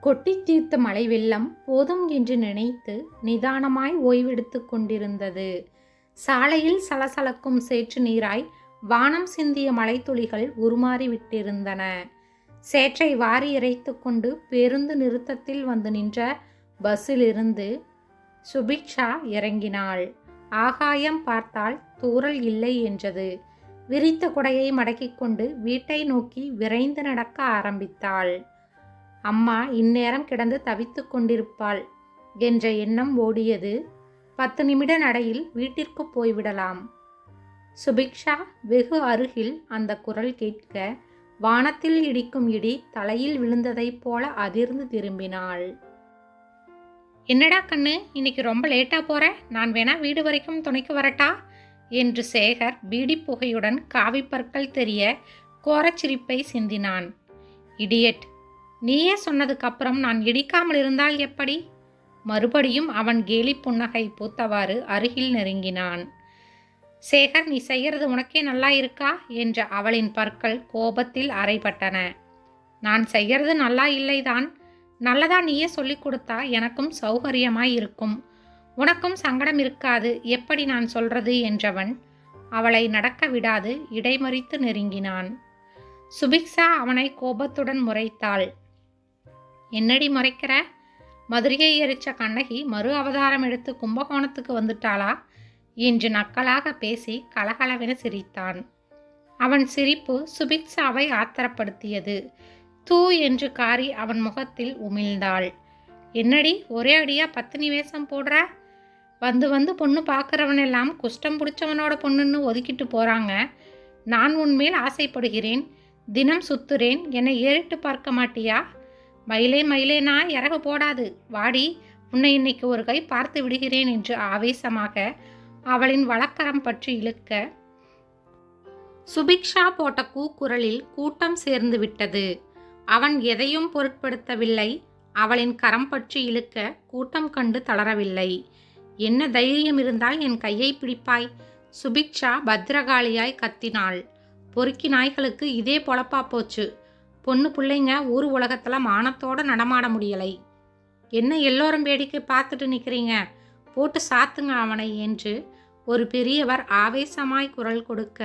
கொட்டித் தீர்த்த மழை வெள்ளம் போதும் என்று நினைத்து நிதானமாய் ஓய்வெடுத்துக் கொண்டிருந்தது. சாலையில் சலசலக்கும் சேற்று நீராய் வானம் சிந்திய மலைத்துளிகள் உருமாறிவிட்டிருந்தன சேற்றை வாரி இறைத்து கொண்டு பேருந்து நிறுத்தத்தில் வந்து நின்ற பஸ்ஸிலிருந்து சுபிக்ஷா இறங்கினாள். ஆகாயம் பார்த்தால் தூறல் இல்லை என்றது. விரித்த குடையை மடக்கிக் கொண்டு வீட்டை நோக்கி விரைந்து நடக்க ஆரம்பித்தாள். அம்மா இந்நேரம் கிடந்து தவித்துக் கொண்டிருப்பாள் என்ற எண்ணம் ஓடியது. பத்து நிமிட நடையில் வீட்டிற்கு போய்விடலாம். சுபிக்ஷா வெகு அருகில் அந்த குரல் கேட்க வானத்தில் இடிக்கும் இடி தலையில் விழுந்ததைப் போல அதிர்ந்து திரும்பினாள். என்னடா கண்ணு இன்னைக்கு ரொம்ப லேட்டாக போற? நான் வேணா வீடு வரைக்கும் துணைக்கு வரட்டா? என்று சேகர் பீடி புகையுடன் காவி பற்கள் தெரிய கோரச்சிரிப்பை சிந்தினான். இடியட் நீயே சொன்னதுக்கு அப்புறம் நான் இடிக்காமல் இருந்தால் எப்படி? மறுபடியும் அவன் கேலி புன்னகை பூத்தவாறு அருகில் நெருங்கினான். சேகர் நீ செய்கிறது உனக்கே நல்லா இருக்கா? என்ற அவளின் பற்கள் கோபத்தில் அறைபட்டன. நான் செய்கிறது நல்லா இல்லைதான். நல்லதா நீயே சொல்லிக் கொடுத்தா எனக்கும் சௌகரியமாய் இருக்கும். உனக்கும் சங்கடம் இருக்காது. எப்படி நான் சொல்றது? என்றவன் அவளை நடக்க விடாது இடைமறித்து நெருங்கினான். சுபிக்ஷா அவனை கோபத்துடன் முறைத்தாள். என்னடி முறைக்கிற? மதுரையை எரிச்ச கண்ணகி மறு அவதாரம் எடுத்து கும்பகோணத்துக்கு வந்துட்டாளா? என்று நக்கலாக பேசி கலகலவென சிரித்தான். அவன் சிரிப்பு சுபிக்ஷாவை ஆத்திரப்படுத்தியது. தூ என்று காரி அவன் முகத்தில் உமிழ்ந்தாள். என்னடி ஒரே அடியா பத்தினி வேஷம் போடுற? வந்து வந்து பொண்ணு பார்க்குறவனெல்லாம் குஷ்டம் பிடிச்சவனோட பொண்ணுன்னு ஒதுக்கிட்டு போகிறாங்க நான் உன்மேல் ஆசைப்படுகிறேன். தினம் சுத்துறேன். என்னை ஏறிட்டு பார்க்க மாட்டியா? மயிலே மயிலேனா இறகு போடாது. வாடி உன்னை இன்னைக்கு ஒரு கை பார்த்து விடுகிறேன் என்று ஆவேசமாக அவளின் வழக்கரம் பற்றி இழுக்க சுபிக்ஷா போட்ட கூக்குரலில் கூட்டம் சேர்ந்து விட்டது. அவன் எதையும் பொருட்படுத்தவில்லை. அவளின் கரம் பற்றி இழுக்க கூட்டம் கண்டு தளரவில்லை. என்ன தைரியம் இருந்தால் என் கையை பிடிப்பாய்? சுபிக்ஷா பத்திரகாளியாய் கத்தினாள். பொறுக்கி நாய்களுக்கு இதே பொழப்பா போச்சு. பொண்ணு பிள்ளைங்க ஊர் உலகத்தில் மானத்தோட நடமாட முடியலை. என்ன எல்லோரும் வேடிக்கை பார்த்துட்டு நிற்கிறீங்க போட்டு சாத்துங்க அவனை என்று ஒரு பெரியவர் ஆவேசமாய் குரல் கொடுக்க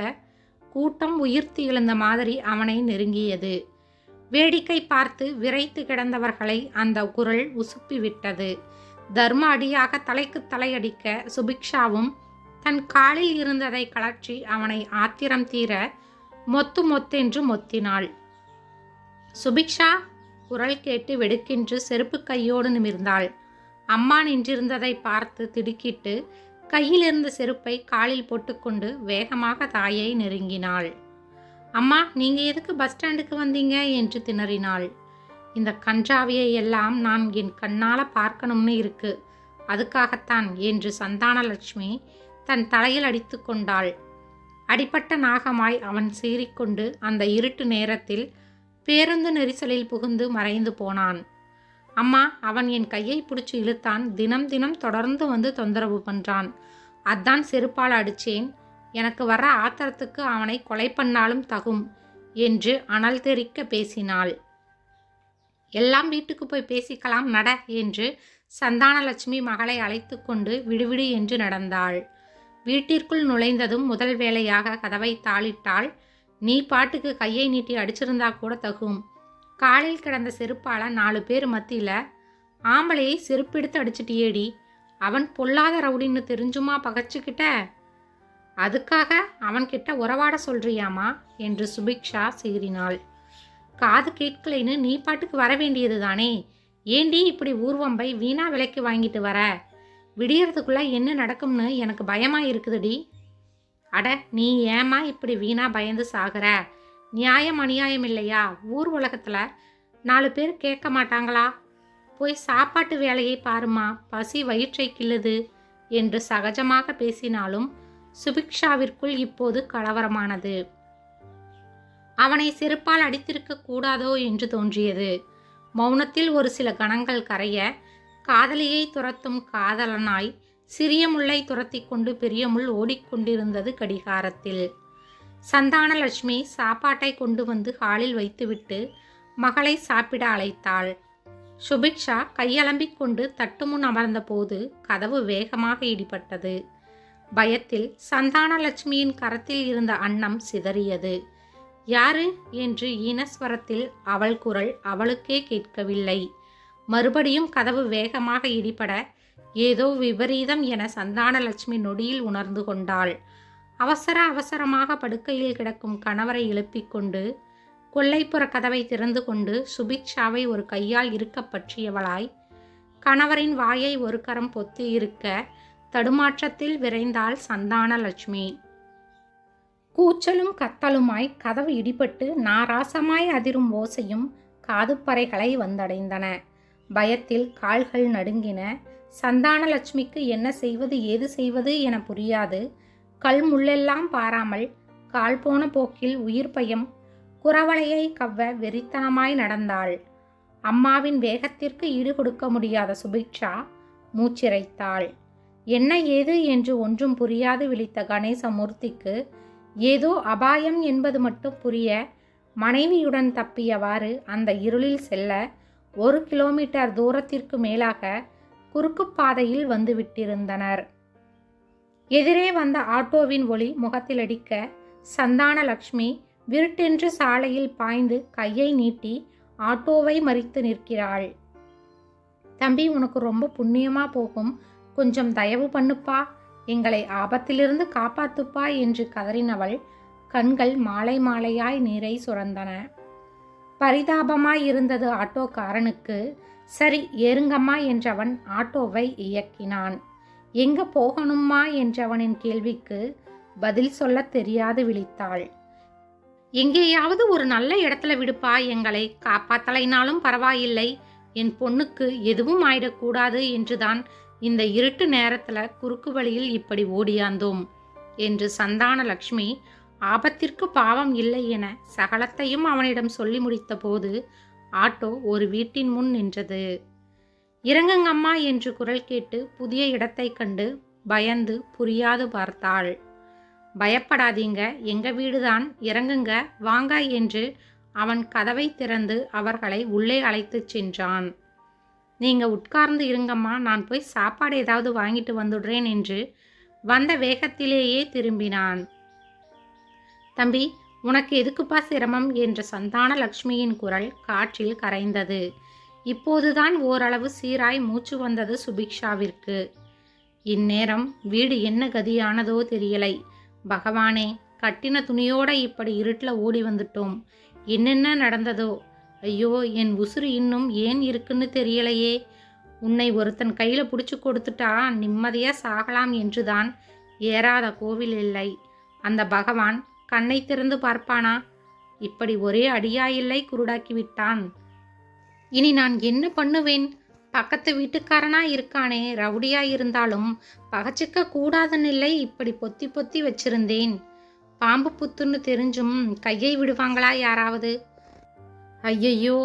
கூட்டம் உயிர்த்து எழுந்த மாதிரி அவனை நெருங்கியது. வேடிக்கை பார்த்து விரைத்து கிடந்தவர்களை அந்த குரல் உசுப்பிவிட்டது தர்ம அடியாக தலைக்கு தலையடிக்க சுபிக்ஷாவும் தன் காலில் இருந்ததை கலற்றி அவனை ஆத்திரம் தீர மொத்து மொத்தென்று மொத்தினாள். சுபிக்ஷா குரல் கேட்டு வெடுக்கென்று செருப்பு கையோடு நிமிர்ந்தாள். அம்மா நின்றிருந்ததை பார்த்து திடுக்கிட்டு கையில் இருந்த செருப்பை காலில் போட்டுக்கொண்டு வேகமாக தாயை நெருங்கினாள். அம்மா நீங்க எதுக்கு பஸ் ஸ்டாண்டுக்கு வந்தீங்க? என்று திணறினாள். இந்த கன்றாவியை எல்லாம் நான் என் கண்ணால பார்க்கணும்னு இருக்கு. அதுக்காகத்தான் என்று சந்தானலட்சுமி தன் தலையில் அடித்து கொண்டாள். அடிப்பட்ட நாகமாய் அவன் சீறிக்கொண்டு அந்த இருட்டு நேரத்தில் பேருந்து நெரிசலில் புகுந்து மறைந்து போனான். அம்மா அவன் என் கையை பிடிச்சி இழுத்தான். தினம் தினம் தொடர்ந்து வந்து தொந்தரவு பண்றான். அதான் செருப்பால் அடிச்சேன். எனக்கு வர ஆத்திரத்துக்கு அவனை கொலை பண்ணாலும் தகும் என்று அனல் தெரிக்க பேசினாள். எல்லாம் வீட்டுக்கு போய் பேசிக்கலாம் நட என்று சந்தானலட்சுமி மகளை அழைத்து கொண்டு விடுவிடு என்று நடந்தாள். வீட்டிற்குள் நுழைந்ததும் முதல் வேலையாக கதவை தாளிட்டாள். நீ பாட்டுக்கு கையை நீட்டி அடிச்சிருந்தா கூட தகும். காலில் கிடந்த செருப்பால நாலு பேர் மத்தியில் ஆம்பளையை செருப்பெடுத்து அடிச்சிட்டியேடி அவன் பொல்லாத ரவுடின்னு தெரிஞ்சுமா பகச்சுக்கிட்ட? அதுக்காக அவன்கிட்ட உறவாட சொல்றியாமா? என்று சுபிக்ஷா சீறினாள் காது கேட்கலைன்னு நீ பாட்டுக்கு வர வேண்டியது தானே? ஏண்டி இப்படி ஊர்வம்பை வீணா விலைக்கு வாங்கிட்டு வர? விடியறதுக்குள்ள என்ன நடக்கும்னு எனக்கு பயமா இருக்குதுடி அட நீ ஏமா இப்படி வீணா பயந்து சாகுற? நியாயம் அநியாயம் இல்லையா? ஊர் உலகத்துல நாலு பேர் கேட்க மாட்டாங்களா? போய் சாப்பாட்டு வேலையை பாருமா பசி வயிற்றை கிள்ளுது என்று சகஜமாக பேசினாலும் சுபிக்ஷாவிற்குள் இப்போது கலவரமானது. அவனை செருப்பால் அடித்திருக்க கூடாதோ என்று தோன்றியது. மௌனத்தில் ஒரு சில கணங்கள் கரைய காதலியை துரத்தும் காதலனாய் சிறிய முல்லை துரத்தி கொண்டு பெரிய முள் ஓடிக்கொண்டிருந்தது கடிகாரத்தில். சந்தானலட்சுமி சாப்பாட்டை கொண்டு வந்து ஹாலில் வைத்துவிட்டு மகளை சாப்பிட அழைத்தாள். சுபிக்ஷா கையலம்பிக் கொண்டு தட்டுமுன் அமர்ந்தபோது கதவு வேகமாக இடிபட்டது. பயத்தில் சந்தானலட்சுமியின் கரத்தில் இருந்த அன்னம் சிதறியது. யாரு? என்று ஈனஸ்வரத்தில் அவள் குரல் அவளுக்கே கேட்கவில்லை. மறுபடியும் கதவு வேகமாக இடிபட ஏதோ விபரீதம் என சந்தானலட்சுமி நொடியில் உணர்ந்து கொண்டாள். அவசர அவசரமாக படுக்கையில் கிடக்கும் கணவரை எழுப்பிக் கொண்டு கொல்லைப்புற கதவை திறந்து கொண்டு சுபிக்ஷாவை ஒரு கையால் இருக்க பற்றியவளாய் கணவரின் வாயை ஒரு கரம் பொத்தி இருக்க தடுமாற்றத்தில் விரைந்தாள் சந்தானலட்சுமி. கூச்சலும் கத்தலுமாய் கதவு இடிபட்டு நாராசமாய் அதிரும் ஓசையும் காதுப்பறைகளை வந்தடைந்தன. பயத்தில் கால்கள் நடுங்கின. சந்தானலட்சுமிக்கு என்ன செய்வது ஏது செய்வது என புரியாது. கல் முள்ளெல்லாம் பாராமல் கால் போன போக்கில் உயிர் பயம் குறவளையை கவ்வ வெறித்தனமாய் நடந்தாள். அம்மாவின் வேகத்திற்கு ஈடு கொடுக்க முடியாத சுபிக்ஷா மூச்சிரைத்தாள். என்ன ஏது என்று ஒன்றும் புரியாது விழித்த கணேசமூர்த்திக்கு ஏதோ அபாயம் என்பது மட்டும் புரிய மனைவியுடன் தப்பியவாறு அந்த இருளில் செல்ல ஒரு கிலோமீட்டர் தூரத்திற்கு மேலாக குறுக்கு பாதையில் வந்து விட்டிருந்தனர். எதிரே வந்த ஆட்டோவின் ஒளி முகத்தில் அடிக்க சந்தானலக்ஷ்மி விருட்டென்று சாலையில் பாய்ந்து கையை நீட்டி ஆட்டோவை மறித்து நிற்கிறாள். தம்பி உனக்கு ரொம்ப புண்ணியமா போகும். கொஞ்சம் தயவு பண்ணுப்பா. எங்களை ஆபத்திலிருந்து காப்பாத்துப்பா என்று கதறினவள் கண்கள் மாலை மாலையாய் நீரை சுரந்தன. பரிதாபமாய் இருந்தது ஆட்டோக்காரனுக்கு சரி ஏறுங்கம்மா என்றவன் ஆட்டோவை இயக்கினான். எங்க போகணும்மா என்றவனின் கேள்விக்கு பதில் சொல்ல தெரியாது விழித்தாள். எங்கேயாவது ஒரு நல்ல இடத்துல விடுப்பா எங்களை காப்பாத்தலைனாலும் பரவாயில்லை. என் பொண்ணுக்கு எதுவும் ஆயிடக்கூடாது என்றுதான் இந்த இருட்டு நேரத்துல குறுக்கு வழியில் இப்படி ஓடியாந்தோம் என்று சந்தானலக்ஷ்மி ஆபத்திற்கு பாவம் இல்லை என சகலத்தையும் அவனிடம் சொல்லி முடித்தபோது ஆட்டோ ஒரு வீட்டின் முன் நின்றது. இறங்குங்கம்மா என்று குரல் கேட்டு புதிய இடத்தை கண்டு பயந்து புரியாது பார்த்தாள். பயப்படாதீங்க எங்க வீடுதான் இறங்குங்க வாங்க என்று அவன் கதவை திறந்து அவர்களை உள்ளே அழைத்துச் சென்றான். நீங்க உட்கார்ந்து இருங்கம்மா நான் போய் சாப்பாடு ஏதாவது வாங்கிட்டு வந்துடுறேன் என்று வந்த வேகத்திலேயே திரும்பினான். தம்பி உனக்கு எதுக்குப்பா சிரமம்? என்ற சந்தான லக்ஷ்மியின் குரல் காற்றில் கரைந்தது. இப்போதுதான் ஓரளவு சீராய் மூச்சு வந்தது சுபிக்ஷாவிற்கு. இந்நேரம் வீடு என்ன கதியானதோ தெரியலை. பகவானே கட்டின துணியோட இப்படி இருட்டில் ஓடி வந்துட்டோம். என்னென்ன நடந்ததோ? ஐயோ என் உசுறு இன்னும் ஏன் இருக்குன்னு தெரியலையே. உன்னை ஒருத்தன் கையில் பிடிச்சி கொடுத்துட்டா நிம்மதியாக சாகலாம் என்றுதான் ஏறாத கோவில் இல்லை. அந்த பகவான் கண்ணை திறந்து பார்ப்பானா? இப்படி ஒரே அடியா இல்லை? குருடாக்கி விட்டான் இனி நான் என்ன பண்ணுவேன்? பக்கத்து வீட்டுக்காரனா இருக்கானே ரவுடியா இருந்தாலும் பகச்சிக்க கூடாதன் இல்லை இப்படி பொத்தி பொத்தி வச்சிருந்தேன். பாம்பு புத்துன்னு தெரிஞ்சும் கையை விடுவாங்களா யாராவது? ஐயையோ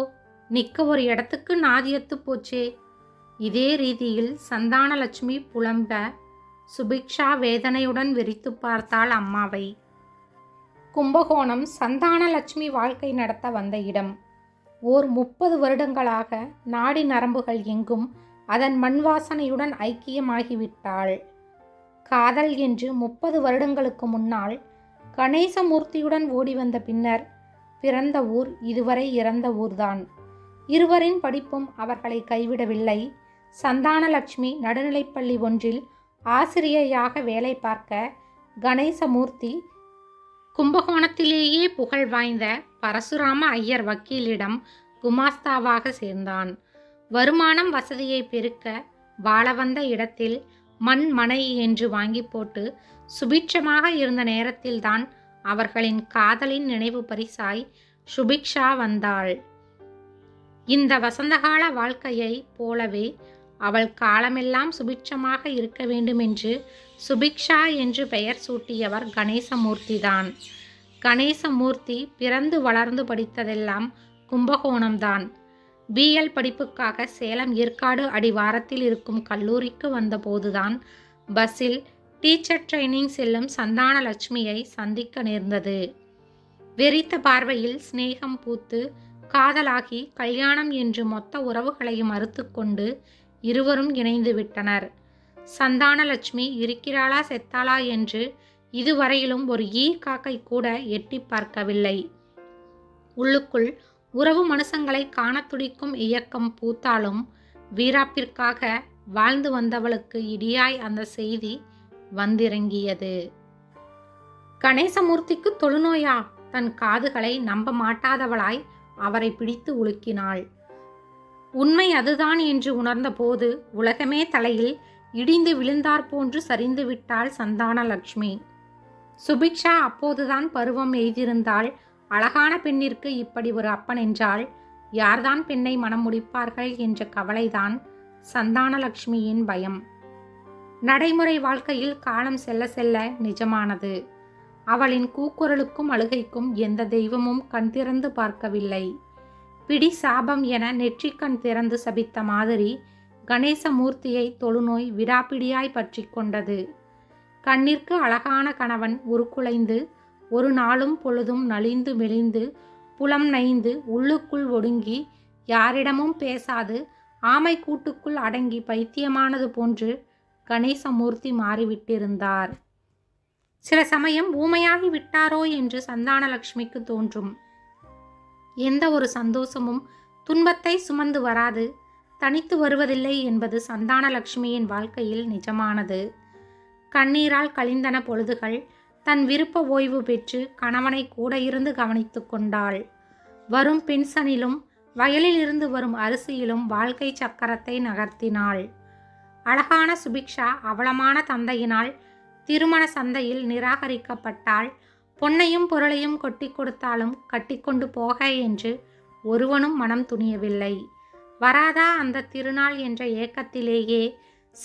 நிக்க ஒரு இடத்துக்கு நாதியத்து போச்சே. இதே ரீதியில் சந்தானலட்சுமி புலம்ப சுபிக்ஷா வேதனையுடன் விரித்து பார்த்தாள் அம்மாவை. கும்பகோணம் சந்தானலட்சுமி வாழ்க்கை நடத்த வந்த இடம். ஓர் முப்பது வருடங்களாக நாடி நரம்புகள் எங்கும் அதன் மண் வாசனையுடன் ஐக்கியமாகிவிட்டாள். காதல் என்று முப்பது வருடங்களுக்கு முன்னால் கணேசமூர்த்தியுடன் ஓடி வந்த பின்னர் பிறந்த ஊர் இதுவரை இறந்த ஊர்தான். இருவரின் படிப்பும் அவர்களை கைவிடவில்லை. சந்தானலட்சுமி நடுநிலைப்பள்ளி ஒன்றில் ஆசிரியையாக வேலை பார்க்க கணேசமூர்த்தி கும்பகோணத்திலேயே புகழ் வாய்ந்த பரசுராம ஐயர் வக்கீலிடம் குமாஸ்தாவாக சேர்ந்தான். வருமானம் வசதியை பெருக்க வாழ வந்த இடத்தில் மண் மனை என்று வாங்கி போட்டு சுபிட்சமாக இருந்த நேரத்தில்தான் அவர்களின் காதலின் நினைவு பரிசாய் சுபிக்ஷா வந்தாள். இந்த வசந்தகால வாழ்க்கையை போலவே அவள் காலமெல்லாம் சுபிட்சமாக இருக்க வேண்டுமென்று சுபிக்ஷா என்று பெயர் சூட்டியவர் கணேசமூர்த்திதான். கணேசமூர்த்தி பிறந்து வளர்ந்து படித்ததெல்லாம் கும்பகோணம்தான். பிஎல் படிப்புக்காக சேலம் ஏற்காடு அடிவாரத்தில் இருக்கும் கல்லூரிக்கு வந்தபோதுதான் பஸ்ஸில் டீச்சர் ட்ரைனிங் செல்லும் சந்தான லட்சுமியை சந்திக்க நேர்ந்தது. வெறித்த பார்வையில் சிநேகம் பூத்து காதலாகி கல்யாணம் என்று மொத்த உறவுகளையும் அறுத்துக்கொண்டு இருவரும் இணைந்து விட்டனர். சந்தானலட்சுமி இருக்கிறாளா செத்தாளா? என்று இதுவரையிலும் ஒரு ஈ காக்கை கூட எட்டி பார்க்கவில்லை. உள்ளுக்குள் உறவு மனுஷங்களை காண துடிக்கும் இயக்கம் பூத்தாலும் வீராப்பிற்காக வாழ்ந்து வந்தவளுக்கு இடியாய் அந்த செய்தி வந்திறங்கியது. கணேசமூர்த்திக்கு தொழுநோயா? தன் காதுகளை நம்ப மாட்டாதவளாய் அவரை பிடித்து உலுக்கினாள். உண்மை அதுதான் என்று உணர்ந்தபோது உலகமே தலையில் இடிந்து விழுந்தாற் போன்று சரிந்து விட்டாள் சந்தானலட்சுமி சுபிக்ஷா அப்போதுதான் பருவம் எய்திருந்தாள். அழகான பெண்ணிற்கு இப்படி ஒரு அப்பன் என்றால் யார்தான் பெண்ணை மனம் முடிப்பார்கள் என்ற கவலைதான் சந்தானலக்ஷ்மியின் பயம். நடைமுறை வாழ்க்கையில் காலம் செல்ல செல்ல நிஜமானது. அவளின் கூக்குரலுக்கும் அழுகைக்கும் எந்த தெய்வமும் கண் திறந்து பார்க்கவில்லை. பிடி சாபம் என நெற்றிக்கண் திறந்து சபித்த மாதிரி கணேசமூர்த்தியை தொழுநோய் விடாப்பிடியாய் பற்றி கொண்டது. கண்ணிற்கு அழகான கணவன் உருக்குலைந்து ஒரு நாளும் பொழுதும் நலிந்து மெலிந்து புலம் நைந்து உள்ளுக்குள் ஒடுங்கி யாரிடமும் பேசாது ஆமை கூட்டுக்குள் அடங்கி பைத்தியமானது போன்று கணேசமூர்த்தி மாறிவிட்டிருந்தார். சில சமயம் ஊமையாகி விட்டாரோ என்று சந்தானலட்சுமிக்கு தோன்றும். எந்த ஒரு சந்தோஷமும் துன்பத்தை சுமந்து வராது. தனித்து வருவதில்லை என்பது சந்தானலட்சுமியின் வாழ்க்கையில் நிஜமானது. கண்ணீரால் கழிந்தன பொழுதுகள் தன் விருப்ப ஓய்வு பெற்று கணவனை கூட இருந்து கவனித்து கொண்டாள். வரும் பென்சனிலும் வயலில் இருந்து வரும் அரிசியிலும் வாழ்க்கை சக்கரத்தை நகர்த்தினாள். அழகான சுபிக்ஷா அவலமான தந்தையினால் திருமண சந்தையில் நிராகரிக்கப்பட்டால் பொன்னையும் பொருளையும் கொட்டி கொடுத்தாலும் கட்டிக்கொண்டு போக என்று ஒருவனும் மனம் துணியவில்லை. வராதா அந்த திருநாள் என்ற ஏக்கத்திலேயே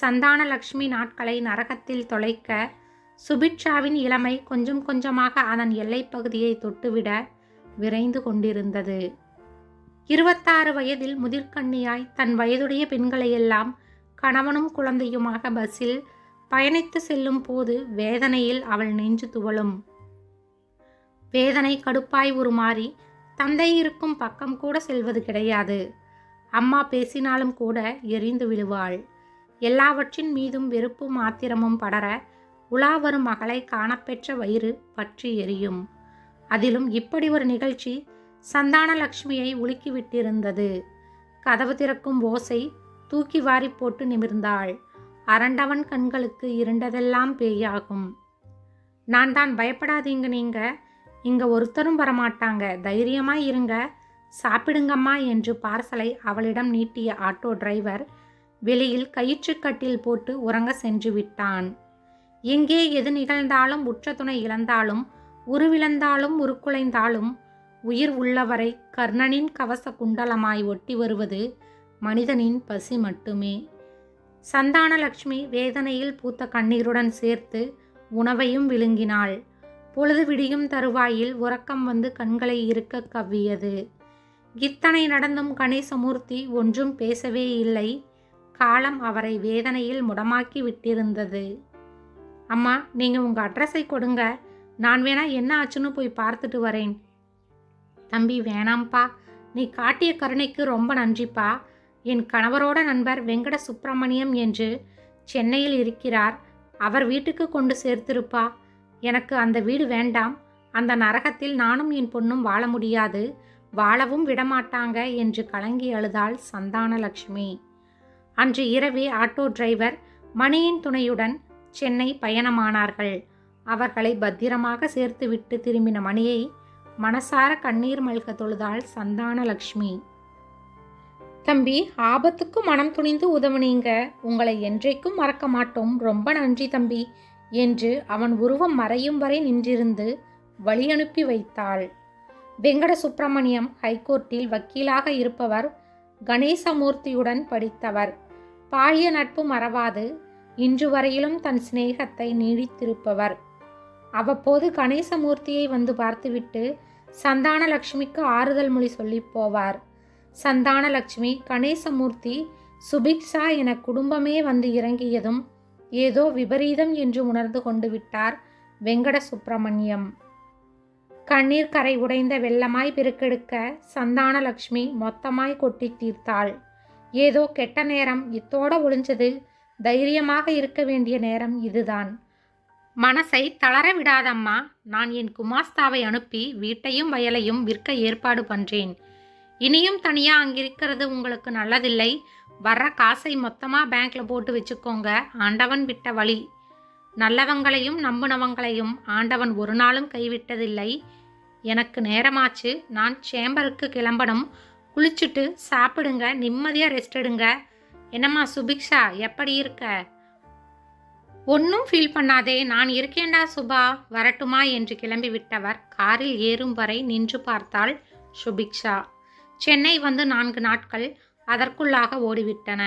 சந்தானலக்ஷ்மி நாட்களை நரகத்தில் தொலைக்க சுபிட்சாவின் இளமை கொஞ்சம் கொஞ்சமாக அதன் எல்லைப்பகுதியை தொட்டுவிட விரைந்து கொண்டிருந்தது. இருபத்தாறு வயதில் முதிர்கண்ணியாய் தன் வயதுடைய பெண்களையெல்லாம் கணவனும் குழந்தையுமாக பஸ்ஸில் பயணித்து செல்லும் போது வேதனையில் அவள் நெஞ்சு துவளும். வேதனை கடுப்பாய் உருமாறி தந்தை இருக்கும் பக்கம் கூட செல்வது கிடையாது அம்மா பேசினாலும் கூட எரிந்து விழுவாள். எல்லாவற்றின் மீதும் வெறுப்பும் ஆத்திரமும் படர உலா வரும் மகளை காணப்பெற்ற வயிறு பற்றி எரியும். அதிலும் இப்படி ஒரு நிகழ்ச்சி சந்தானலக்ஷ்மியை உலுக்கிவிட்டிருந்தது கதவு திறக்கும் ஓசை தூக்கி வாரி போட்டு நிமிர்ந்தாள். அரண்டவன் கண்களுக்கு இருண்டதெல்லாம் பேயாகும். நான் தான் பயப்படாதீங்க நீங்க. இங்கே ஒருத்தரும் வரமாட்டாங்க. தைரியமாக இருங்க. சாப்பிடுங்கம்மா என்று பார்சலை அவளிடம் நீட்டிய ஆட்டோ டிரைவர் வெளியில் கயிற்றுக்கட்டில் போட்டு உறங்க சென்று விட்டான். எங்கே எது நிகழ்ந்தாலும் உற்ற துணை இழந்தாலும் உருவிழந்தாலும் உருக்குலைந்தாலும் உயிர் உள்ளவரை கர்ணனின் கவச குண்டலமாய் ஒட்டி வருவது மனிதனின் பசி மட்டுமே. சந்தானலட்சுமி வேதனையில் பூத்த கண்ணீருடன் சேர்த்து உணவையும் விழுங்கினாள். பொழுது விடியும் தருவாயில் உறக்கம் வந்து கண்களை இருக்க கவ்வியது. இத்தனை நடந்தும் கணேசமூர்த்தி ஒன்றும் பேசவே இல்லை. காலம் அவரை வேதனையில் முடமாக்கி விட்டிருந்தது. அம்மா நீங்கள் உங்கள் அட்ரஸை கொடுங்க. நான் வேணா என்ன ஆச்சுன்னு போய் பார்த்துட்டு வரேன். தம்பி வேணாம்ப்பா. நீ காட்டிய கருணைக்கு ரொம்ப நன்றிப்பா. என் கணவரோட நண்பர் வெங்கட சுப்பிரமணியம் என்று சென்னையில் இருக்கிறார். அவர் வீட்டுக்கு கொண்டு சேர்த்திருப்பா. எனக்கு அந்த வீடு வேண்டாம். அந்த நரகத்தில் நானும் என் பொண்ணும் வாழ முடியாது. வாழவும் விடமாட்டாங்க என்று கலங்கி அழுதாள் சந்தானலட்சுமி. அன்று இரவே ஆட்டோ டிரைவர் மணியின் துணையுடன் சென்னை பயணமானார்கள். அவர்களை பத்திரமாக சேர்த்துவிட்டு திரும்பின மணியை மனசார கண்ணீர் மல்க தொழுதாள் சந்தானலக்ஷ்மி தம்பி ஆபத்துக்கு மனம் துணிந்து உதவுனீங்க. உங்களை என்றைக்கும் மறக்க மாட்டோம். ரொம்ப நன்றி தம்பி. என்று அவன் உருவம் மறையும் வரை நின்றிருந்து வழியனுப்பி வைத்தாள். வெங்கட சுப்பிரமணியம் ஹைகோர்ட்டில் வக்கீலாக இருப்பவர் கணேசமூர்த்தியுடன் படித்தவர். பாழிய நட்பு மறவாது இன்று வரையிலும் தன் சிநேகத்தை நீடித்திருப்பவர். அவ்வப்போது கணேசமூர்த்தியை வந்து பார்த்துவிட்டு சந்தானலட்சுமிக்கு ஆறுதல் மொழி சொல்லி போவார். சந்தானலட்சுமி கணேசமூர்த்தி சுபிக்ஷா என குடும்பமே வந்து இறங்கியதும் ஏதோ விபரீதம் என்று உணர்ந்து கொண்டு விட்டார் வெங்கட சுப்பிரமணியம் கண்ணீர் கரை உடைந்த வெள்ளமாய் பெருக்கெடுக்க சந்தானலக்ஷ்மி மொத்தமாய் கொட்டி தீர்த்தாள். ஏதோ கெட்ட நேரம் இத்தோட ஒளிஞ்சது தைரியமாக இருக்க வேண்டிய நேரம் இதுதான். மனசை தளர விடாதம்மா நான் என் குமாஸ்தாவை அனுப்பி வீட்டையும் வயலையும் விற்க ஏற்பாடு பண்றேன். இனியும் தனியா அங்கிருக்கிறது உங்களுக்கு நல்லதில்லை. வர்ற காசை மொத்தமாக பேங்க்கில் போட்டு வச்சுக்கோங்க. ஆண்டவன் விட்ட வழி. நல்லவங்களையும் நம்புனவங்களையும் ஆண்டவன் ஒரு நாளும் கைவிட்டதில்லை. எனக்கு நேரமாச்சு. நான் சேம்பருக்கு கிளம்பணும். குளிச்சுட்டு சாப்பிடுங்க. நிம்மதியாக ரெஸ்ட் எடுங்க. என்னம்மா சுபிக்ஷா? எப்படி இருக்க? ஒன்றும் ஃபீல் பண்ணாதே. நான் இருக்கேண்டா சுபா. வரட்டுமா? என்று கிளம்பி விட்டவர் காரில் ஏறும் வரை நின்று பார்த்தாள் சுபிக்ஷா. சென்னை வந்து நான்கு நாட்கள் அதற்குள்ளாக ஓடிவிட்டன.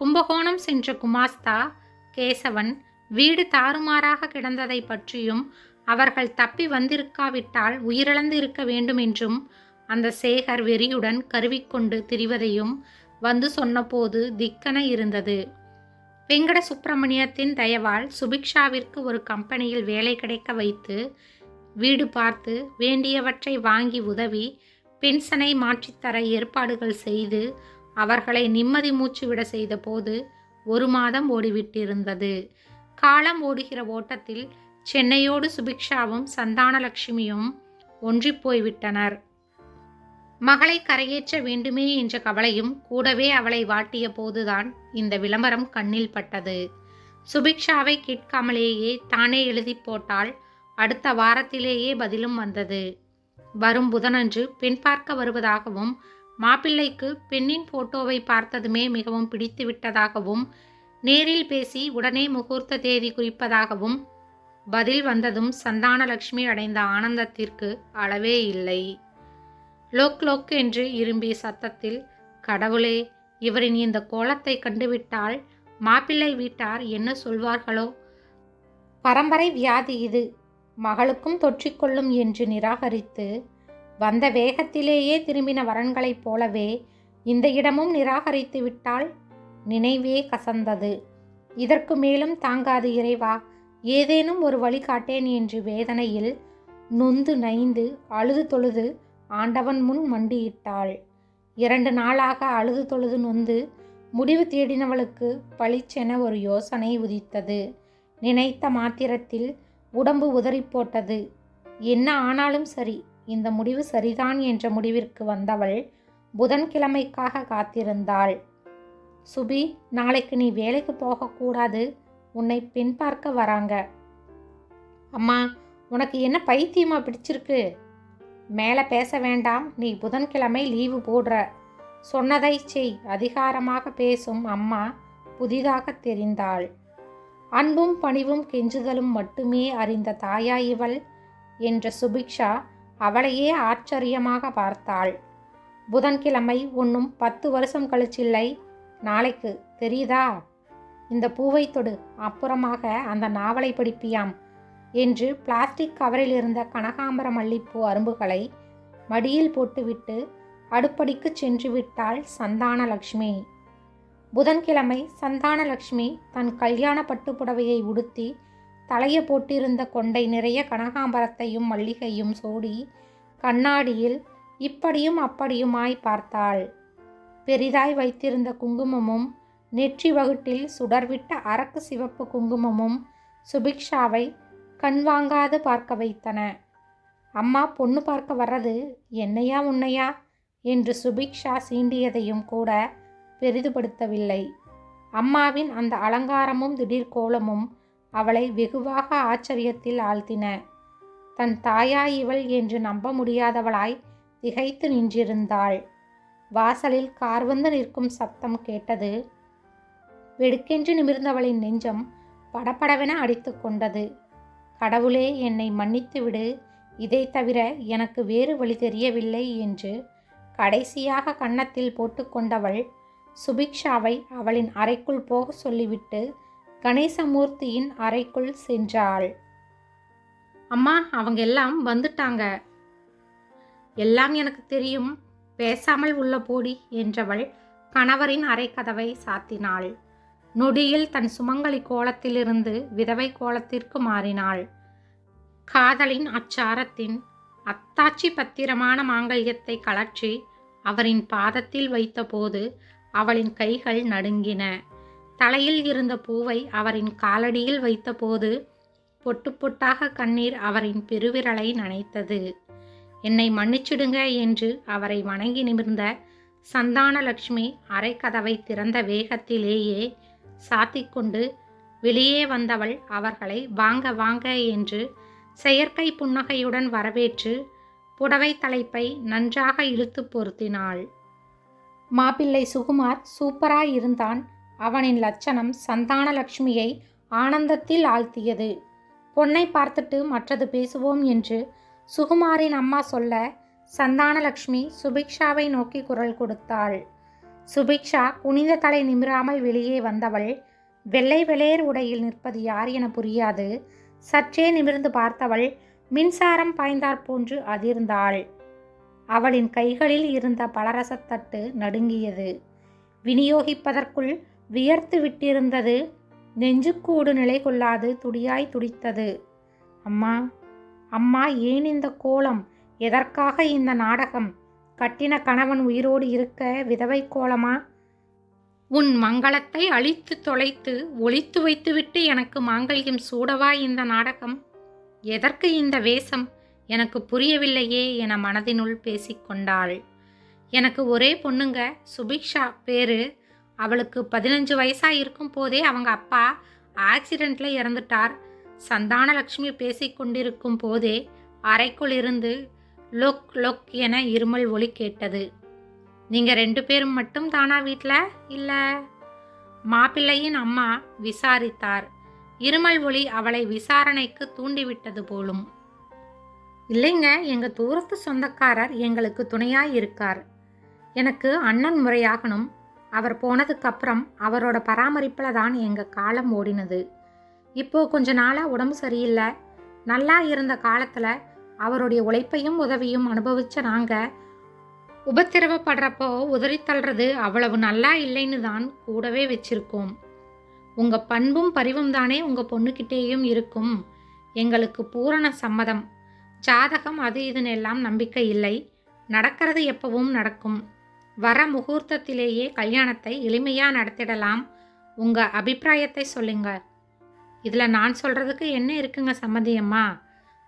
கும்பகோணம் சென்ற குமாஸ்தா கேசவன் வீடு தாறுமாறாக கிடந்ததை பற்றியும் அவர்கள் தப்பி வந்திருக்காவிட்டால் உயிரிழந்து இருக்க வேண்டும் என்றும் அந்த சேகர் வெறியுடன் கருவிக்கொண்டு திரிவதையும் வந்து சொன்னபோது திக்கென இருந்தது. வெங்கட சுப்பிரமணியத்தின் தயவால் சுபிக்ஷாவிற்கு ஒரு கம்பெனியில் வேலை கிடைக்க வைத்து வீடு பார்த்து வேண்டியவற்றை வாங்கி உதவி பென்ஷனை மாற்றித்தர ஏற்பாடுகள் செய்து அவர்களை நிம்மதி மூச்சு விட செய்தபோது ஒரு மாதம் ஓடிவிட்டிருந்தது. காலம் ஓடுகிற ஓட்டத்தில் சென்னையோடு சுபிக்ஷாவும் சந்தானலட்சுமியும் ஒன்றிப் போய்விட்டனர். மகளை கரையேற்ற வேண்டுமே என்ற கவலையும் கூடவே அவளை வாட்டிய போதுதான் இந்த விளம்பரம் கண்ணில் பட்டது. சுபிக்ஷாவை கேட்காமலேயே தானே எழுதி போட்டால் அடுத்த வாரத்திலேயே பதிலும் வந்தது. வரும் புதனன்று பெண் பார்க்க வருவதாகவும் மாப்பிள்ளைக்கு பெண்ணின் போட்டோவை பார்த்ததுமே மிகவும் பிடித்து விட்டதாகவும் நேரில் பேசி உடனே முகூர்த்த தேதி குறிப்பதாகவும் பதில் வந்ததும் சந்தானலட்சுமி அடைந்த ஆனந்தத்திற்கு அளவே இல்லை. லோக் லோக் என்று இரும்பிய சத்தத்தில் கடவுளே இவரின் இந்த கோலத்தை கண்டுவிட்டால் மாப்பிள்ளை வீட்டார் என்ன சொல்வார்களோ? பரம்பரை வியாதி இது. மகளுக்கும் தொற்றிக்கொள்ளும் என்று நிராகரித்து வந்த வேகத்திலேயே திரும்பின வரன்களைப் போலவே இந்த இடமும் நிராகரித்து விட்டால் நினைவே கசந்தது. இதற்கு மேலும் தாங்காது இறைவா ஏதேனும் ஒரு வழி காட்டேன் என்று வேதனையில் நொந்து நைந்து அழுது தொழுது ஆண்டவன் முன் மண்டியிட்டாள். இரண்டு நாளாக அழுது தொழுது நொந்து முடிவு தேடினவளுக்கு பளிச்சென ஒரு யோசனை உதித்தது. நினைத்த மாத்திரத்தில் உடம்பு உதறி போட்டது. என்ன ஆனாலும் சரி இந்த முடிவு சரிதான் என்ற முடிவிற்கு வந்தவள் புதன்கிழமைக்காக காத்திருந்தாள். சுபி நாளைக்கு நீ வேலைக்கு போகக்கூடாது உன்னை பெண் பார்க்க வராங்க. அம்மா உனக்கு என்ன பைத்தியமா பிடிச்சிருக்கு? மேலே பேச வேண்டாம் நீ புதன்கிழமை லீவு போடுற. சொன்னதை செய் அதிகாரமாக பேசும் அம்மா புதிதாக தெரிந்தாள். அன்பும் பணிவும் கெஞ்சுதலும் மட்டுமே அறிந்த தாயா இவள் என்ற சுபிக்ஷா அவளையே ஆச்சரியமாக பார்த்தாள். புதன்கிழமை ஒன்றும் பத்து வருஷம் கழிச்சில்லை. நாளைக்கு தெரியுதா? இந்த பூவை தொடு அப்புறமாக அந்த நாவலை படிப்பியாம் என்று பிளாஸ்டிக் கவரில் இருந்த கனகாம்பர மல்லிப்பூ அரும்புகளை மடியில் போட்டுவிட்டு அடுப்படிக்கு சென்று விட்டாள் சந்தானலக்ஷ்மி. புதன்கிழமை சந்தானலக்ஷ்மி தன் கல்யாண பட்டு புடவையை உடுத்தி தலைய போட்டிருந்த கொண்டை நிறைய கனகாம்பரத்தையும் மல்லிகையும் சூடி கண்ணாடியில் இப்படியும் அப்படியுமாய் பார்த்தாள். பெரிதாய் வைத்திருந்த குங்குமமும் நெற்றி வகுட்டில் சுடர்விட்ட அரக்கு சிவப்பு குங்குமமும் சுபிக்ஷாவை கண் வாங்காது பார்க்க வைத்தன. அம்மா பொண்ணு பார்க்க வர்றது என்னையா உன்னையா? என்று சுபிக்ஷா சீண்டியதையும் கூட பெரிதுபடுத்தவில்லை. அம்மாவின் அந்த அலங்காரமும் திடீர் கோலமும் அவளை வெகுவாக ஆச்சரியத்தில் ஆழ்த்தின. தன் தாயா இவள் என்று நம்ப முடியாதவளாய் திகைத்து நின்றிருந்தாள். வாசலில் கார் வந்து நிற்கும் சத்தம் கேட்டது. வெடுக்கென்று நிமிர்ந்தவளின் நெஞ்சம் படபடவென அடித்து கொண்டது. கடவுளே என்னை மன்னித்து விடு இதை தவிர எனக்கு வேறு வழி தெரியவில்லை என்று கடைசியாக கன்னத்தில் போட்டுக்கொண்டவள் சுபிக்ஷாவை அவளின் அறைக்குள் போக சொல்லிவிட்டு கணேசமூர்த்தியின் அறைக்குள் சென்றாள். அம்மா அவங்க எல்லாம் வந்துட்டாங்க. எல்லாம் எனக்கு தெரியும். பேசாமல் உள்ள போடி என்றவள் கணவரின் அறைக்கதவை சாத்தினாள். நொடியில் தன் சுமங்கலி கோலத்திலிருந்து விதவை கோலத்திற்கு மாறினாள். காதலின் அச்சாரத்தின் அத்தாட்சி பத்திரமான மாங்கல்யத்தை கழற்றி அவரின் பாதத்தில் வைத்தபோது அவளின் கைகள் நடுங்கின. தலையில் இருந்த பூவை அவரின் காலடியில் வைத்தபோது பொட்டு பொட்டாக கண்ணீர் அவரின் பெருவிரலை நனைத்தது. என்னை மன்னிச்சிடுங்க என்று அவரை வணங்கி நிமிர்ந்த சந்தானலட்சுமி அரைக்கதவை திறந்த வேகத்திலேயே சாத்திக்கொண்டு வெளியே வந்தவள் அவர்களை வாங்க வாங்க என்று செயற்கை புன்னகையுடன் வரவேற்று புடவை தலைப்பை நன்றாக இழுத்து பொருத்தினாள். மாப்பிள்ளை சுகுமார் சூப்பராய் இருந்தான் அவனின் லட்சணம் சந்தானலட்சுமியை ஆனந்தத்தில் ஆழ்த்தியது. பொன்னை பார்த்துட்டு மற்றது பேசுவோம் என்று சுகுமாரின் அம்மா சொல்ல சந்தானலக்ஷ்மி சுபிக்ஷாவை நோக்கி குரல் கொடுத்தாள். சுபிக்ஷா குனிந்த தலை நிமிராமல் வெளியே வந்தவள் வெள்ளை வெளேர் உடையில் நிற்பது யார் என புரியாது. சற்றே நிமிர்ந்து பார்த்தவள் மின்சாரம் பாய்ந்தாற் போன்று அதிர்ந்தாள். அவளின் கைகளில் இருந்த பலரசத்தட்டு நடுங்கியது. விநியோகிப்பதற்குள் வியர்த்து விட்டிருந்தது. நெஞ்சுக்கூடு நிலை கொள்ளாது துடியாய் துடித்தது. அம்மா அம்மா ஏன் இந்த கோலம்? எதற்காக இந்த நாடகம்? கட்டின கணவன் உயிரோடு இருக்க விதவை கோலமா? உன் மங்களத்தை அழித்து தொலைத்து ஒழித்து வைத்துவிட்டு எனக்கு மாங்கல்யம் சூடவா இந்த நாடகம்? எதற்கு இந்த வேஷம்? எனக்கு புரியவில்லையே என மனதினுள் பேசிக்கொண்டாள் எனக்கு ஒரே பொண்ணுங்க சுபிக்ஷா பேரு. அவளுக்கு பதினஞ்சு வயசாக இருக்கும் போதே அவங்க அப்பா ஆக்சிடெண்ட்ல இறந்துட்டார். சந்தானலட்சுமி பேசிக்கொண்டிருக்கும் போதே அறைக்குள் இருந்து லொக் லொக் என இருமல் ஒலி கேட்டது. நீங்கள் ரெண்டு பேரும் மட்டும் தானா வீட்டில் இல்லை? மாப்பிள்ளையின் அம்மா விசாரித்தார். இருமல் ஒளி அவளை விசாரணைக்கு தூண்டிவிட்டது போலும். இல்லைங்க எங்கள் தூரத்து சொந்தக்காரர் எங்களுக்கு துணையாக இருக்கார். எனக்கு அண்ணன் முறையாகணும். அவர் போனதுக்கப்புறம் அவரோட பராமரிப்பில் தான் எங்கள் காலம் ஓடினது. இப்போ கொஞ்ச நாளாக உடம்பு சரியில்லை. நல்லா இருந்த காலத்தில் அவருடைய உழைப்பையும் உதவியும் அனுபவித்த நாங்கள் உபத்திரவப்படுறப்போ உதறி தள்ளுறது அவ்வளவு நல்லா இல்லைன்னு தான் கூடவே வச்சிருக்கோம். உங்கள் பண்பும் பரிவும் தானே உங்கள் பொண்ணுக்கிட்டேயும் இருக்கும். எங்களுக்கு பூரண சம்மதம். ஜாதகம் அது இதுன்னு எல்லாம் நம்பிக்கை இல்லை. நடக்கிறது எப்பவும் நடக்கும். வர முகூர்த்தத்திலேயே கல்யாணத்தை எளிமையாக நடத்திடலாம். உங்கள் அபிப்பிராயத்தை சொல்லுங்க. இதில் நான் சொல்கிறதுக்கு என்ன இருக்குங்க சம்மதியம்மா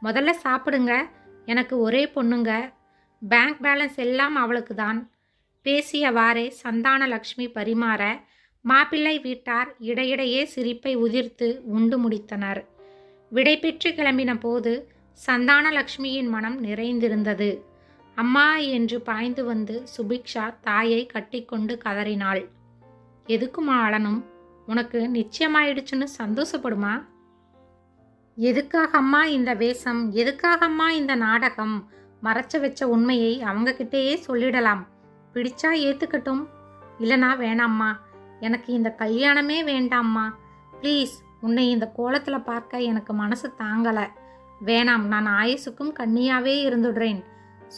முதல்ல சாப்பிடுங்க. எனக்கு ஒரே பொண்ணுங்க. பேங்க் பேலன்ஸ் எல்லாம் அவளுக்கு தான். பேசியவாறே சந்தான லக்ஷ்மி பரிமாற மாப்பிள்ளை வீட்டார் இடையிடையே சிரிப்பை உதிர்த்து உண்டு முடித்தனர். விடை பெற்று கிளம்பின போது சந்தான லக்ஷ்மியின் மனம் நிறைந்திருந்தது. அம்மா என்று பாய்ந்து வந்து சுபிக்ஷா தாயை கட்டிக்கொண்டு கதறினாள். எதுக்குமா அழனும்? உனக்கு நிச்சயமாயிடுச்சுன்னு சந்தோஷப்படுமா? எதுக்காகம்மா இந்த வேஷம்? எதுக்காகம்மா இந்த நாடகம்? மறைச்ச வச்ச உண்மையை அவங்கக்கிட்டேயே சொல்லிடலாம். பிடிச்சா ஏற்றுக்கட்டும் இல்லைனா வேணாம்மா. எனக்கு இந்த கல்யாணமே வேண்டாம்மா. ப்ளீஸ் உன்னை இந்த கோலத்தில் பார்க்க எனக்கு மனசு தாங்கலை. வேணாம் நான் ஆயுசுக்கும் கண்ணியாவே இருந்துடுறேன்.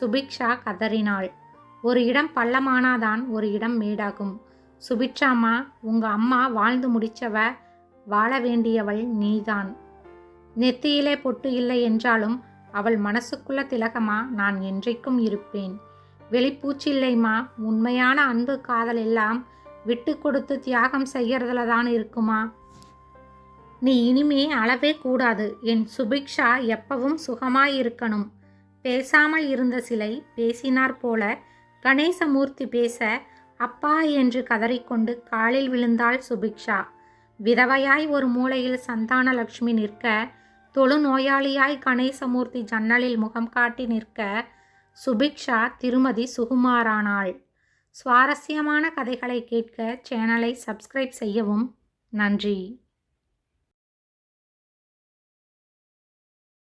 சுபிக்ஷா கதறினாள். ஒரு இடம் பள்ளமானாதான் ஒரு இடம் மேடாகும். சுபிக்ஷாம்மா உங்கள் அம்மா வாழ்ந்து முடிச்சவ வாழ வேண்டியவள் நீதான். நெத்தியிலே பொட்டு இல்லை என்றாலும் அவள் மனசுக்குள்ள திலகமா நான் என்றைக்கும் இருப்பேன். வெளிப்பூச்சில்லைம்மா உண்மையான அன்பு காதல் எல்லாம் விட்டு கொடுத்து தியாகம் செய்யறதுல தான் இருக்குமா? நீ இனிமே அளவே கூடாது. என் சுபிக்ஷா எப்பவும் சுகமாய் இருக்கணும் பேசாமல் இருந்த சிலை பேசினார் போல கணேசமூர்த்தி பேச அப்பா என்று கதறிக்கொண்டு காலில் விழுந்தாள் சுபிக்ஷா. விதவையாய் ஒரு மூலையில் சந்தானலட்சுமி நிற்க தொழு நோயாளியாய் கணேசமூர்த்தி ஜன்னலில் முகம் காட்டி நிற்க சுபிக்ஷா திருமதி சுகுமாரானாள். சுவாரஸ்யமான கதைகளை கேட்க சேனலை சப்ஸ்கிரைப் செய்யவும் நன்றி.